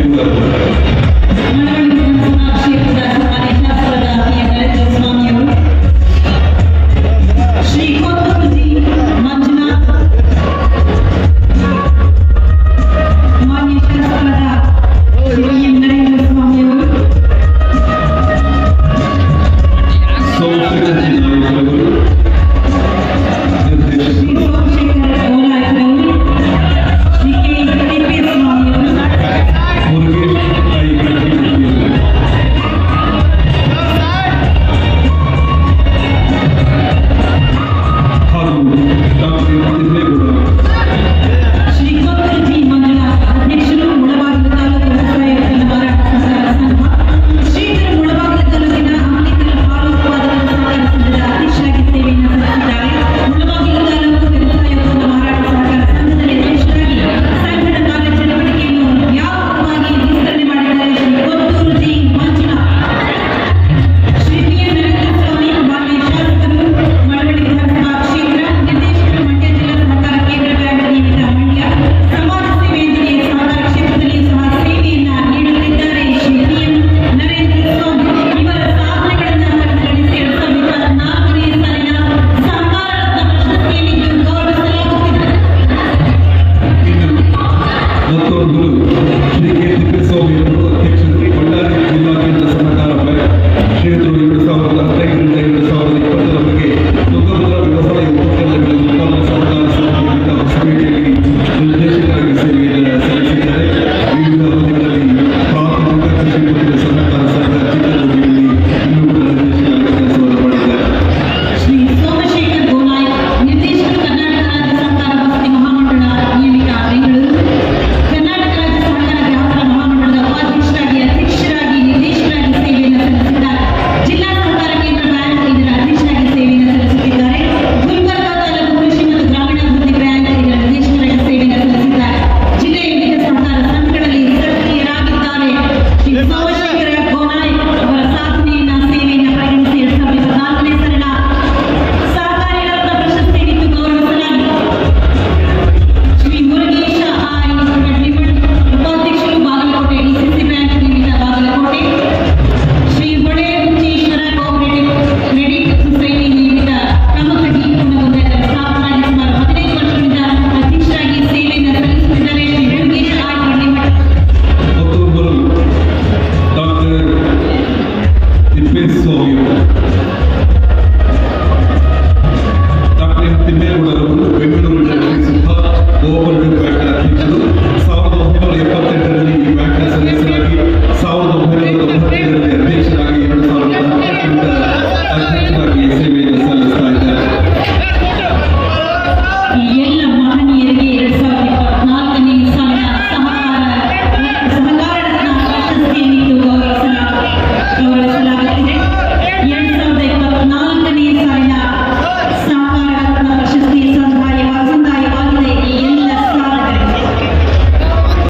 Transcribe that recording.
いうことだと思います。ಸಾವಿರದ ಒಂಬೈನೂರ ಎಪ್ಪತ್ತೆಂಟರಲ್ಲಿ